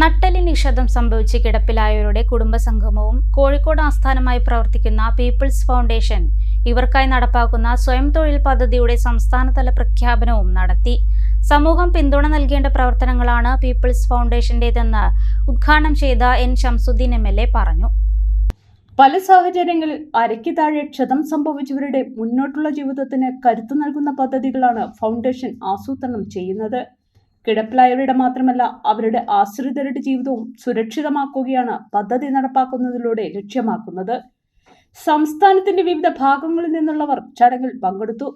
നട്ടലി നിഷേധം സംഭവിച്ച് കിടപ്പിലായവരുടെ കുടുംബസംഗമവും കോഴിക്കോട് ആസ്ഥാനമായി പ്രവർത്തിക്കുന്ന പീപ്പിൾസ് ഫൗണ്ടേഷൻ ഇവർക്കായി നടപ്പാക്കുന്ന സ്വയം തൊഴിൽ പദ്ധതിയുടെ സംസ്ഥാനതല പ്രഖ്യാപനവും നടത്തി. സമൂഹം പിന്തുണ നൽകേണ്ട പ്രവർത്തനങ്ങളാണ് പീപ്പിൾസ് ഫൗണ്ടേഷന്റേതെന്ന് ഉദ്ഘാടനം ചെയ്ത N Shamsuddin M L A പറഞ്ഞു. പല സാഹചര്യങ്ങളിൽ അരയ്ക്ക് താഴെ ക്ഷതം സംഭവിച്ചവരുടെ മുന്നോട്ടുള്ള ജീവിതത്തിന് കരുത്തു നൽകുന്ന പദ്ധതികളാണ് ഫൗണ്ടേഷൻ ആസൂത്രണം ചെയ്യുന്നത്. കിടപ്പിലായവരുടെ മാത്രമല്ല അവരുടെ ആശ്രിതരുടെ ജീവിതവും സുരക്ഷിതമാക്കുകയാണ് പദ്ധതി നടപ്പാക്കുന്നതിലൂടെ ലക്ഷ്യമാക്കുന്നത്. സംസ്ഥാനത്തിന്റെ വിവിധ ഭാഗങ്ങളിൽ നിന്നുള്ളവർ ചടങ്ങിൽ പങ്കെടുത്തു.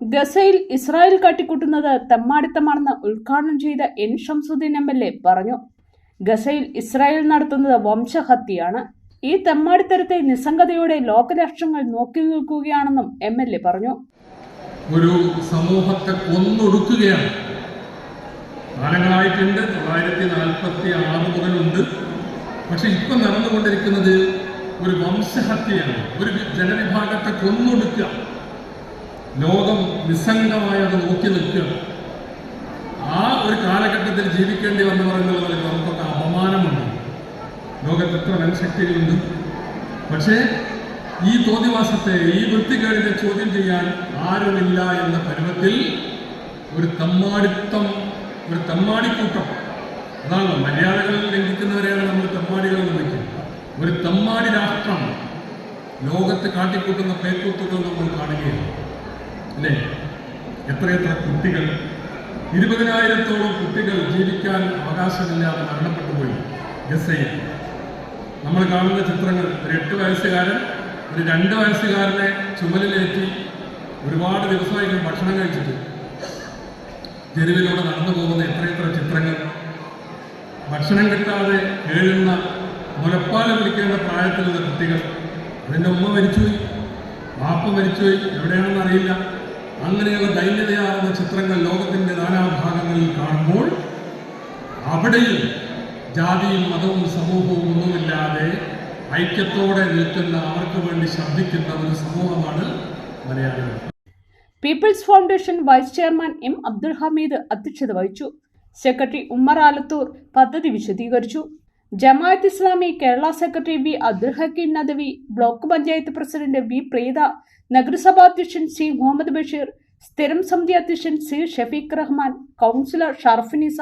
ഗസയിൽ ഇസ്രായേൽ കാട്ടിക്കൂട്ടുന്നത് തെമ്മാടിത്തമാണെന്ന് ഉദ്ഘാടനം ചെയ്ത N Shamsuddin M L A പറഞ്ഞു. ഗസയിൽ ഇസ്രായേൽ നടത്തുന്നത് വംശഹത്യയാണ്. ഈ തെമ്മാടിത്തരത്തെ നിസ്സംഗതയോടെ ലോകരാഷ്ട്രങ്ങൾ നോക്കി നിൽക്കുകയാണെന്നും എം എൽ എ പറഞ്ഞു. ഒരു സമൂഹത്തെ കൊന്നൊടുക്കുകയാണ്. കാലങ്ങളായിട്ടുണ്ട്. തൊള്ളായിരത്തി നാൽപ്പത്തി ആറ് മുതലുണ്ട്. പക്ഷെ ഇപ്പം നടന്നുകൊണ്ടിരിക്കുന്നത് ഒരു വംശഹത്യയാണ്. ഒരു ജനവിഭാഗത്തെ കൊന്നൊടുക്കുക. ലോകം നിസ്സംഗമായി അത് നോക്കി നിൽക്കുക. ആ ഒരു കാലഘട്ടത്തിൽ ജീവിക്കേണ്ടി വന്നവർ എന്നുള്ളതിൽ നമുക്കൊക്കെ അപമാനമുണ്ട്. ലോകത്ത് എത്ര വൻശക്തികളുണ്ട്. പക്ഷേ ഈ തോതിവാസത്തെ ഈ വൃത്തികേടിനെ ചോദ്യം ചെയ്യാൻ ആരുമില്ല എന്ന പരുവത്തിൽ ഒരു തമ്മാടിത്തം ഒരു തമ്മാടിക്കൂട്ടം. അതാണ് മര്യാദകൾ ലംഘിക്കുന്നവരെയാണ് നമ്മൾ തമ്മാടികൾ എന്ന് വയ്ക്കുന്നത് ഒരു തമ്മാടി രാഷ്ട്രം ലോകത്ത് കാട്ടിക്കൂട്ടുന്ന പേക്കൂത്തുകൾ നമ്മൾ കാണുകയാണ്. അല്ലേ? എത്രയെത്ര കുട്ടികൾ ഇരുപതിനായിരത്തോളം കുട്ടികൾ ജീവിക്കാൻ അവകാശമില്ലാതെ മരണപ്പെട്ടു പോയി. ഗസയിൽ നമ്മൾ കാണുന്ന ചിത്രങ്ങൾ ഒരു എട്ട് വയസ്സുകാരൻ ഒരു രണ്ട് വയസ്സുകാരനെ ചുമലിലേറ്റി ഒരുപാട് ദിവസമായി ഭക്ഷണം കഴിച്ചിട്ട് തെരുവിലൂടെ നടന്നു പോകുന്ന എത്രയെത്ര ചിത്രങ്ങൾ. ഭക്ഷണം കിട്ടാതെ കേഴുന്ന മുലപ്പാൽ വിളിക്കേണ്ട പ്രായത്തിലുള്ള കുട്ടികൾ. അതിന്റെ ഉമ്മ മരിച്ചുപോയി വാപ്പ മരിച്ചുപോയി എവിടെയാണെന്ന് അറിയില്ല. അങ്ങനെയുള്ള ദൈന്യതയാർന്ന ചിത്രങ്ങൾ ലോകത്തിന്റെ നാനാഭാഗങ്ങളിൽ കാണുമ്പോൾ അവിടെയും ജാതിയും മതവും സമൂഹവും ഒന്നുമില്ലാതെ ഐക്യത്തോടെ നിൽക്കുന്ന അവർക്ക് വേണ്ടി ശബ്ദിക്കുന്ന ഒരു സമൂഹമാണ് മലയാളികൾ. People's foundation vice chairman M Abdul Hameed അധ്യക്ഷത വഹിച്ചു. സെക്രട്ടറി ഉമ്മർ ആലത്തൂർ പദ്ധതി വിശദീകരിച്ചു. Jamaat Islami Kerala secretary V. Abdul Hakeem Nadvi block panchayat president V. Preetha നഗരസഭാ അധ്യക്ഷൻ സി. മുഹമ്മദ് ബഷീർ സ്ഥിരം സമിതി അധ്യക്ഷൻ C. Shafeeq Rahman councillor Sharfinisa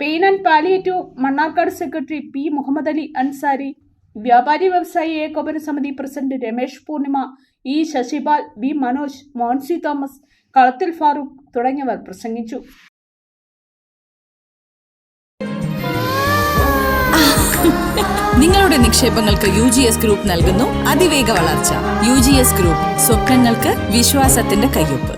pain and palliative Mannarkkad secretary P. Muhammad Ali Ansari വ്യാപാരി വ്യവസായി ഏകോപന സമിതി president Ramesh Poornima E Sashipal V Manoj Monsi Thomas Kalathil Farooq തുടങ്ങിയവർ പ്രസംഗിച്ചു. നിങ്ങളുടെ നിക്ഷേപങ്ങൾക്ക് യു ജി എസ് ഗ്രൂപ്പ് നൽകുന്നു അതിവേഗ വളർച്ച. യു ജി എസ് ഗ്രൂപ്പ് സ്വപ്നങ്ങൾക്ക് വിശ്വാസത്തിന്റെ കയ്യൊപ്പ്.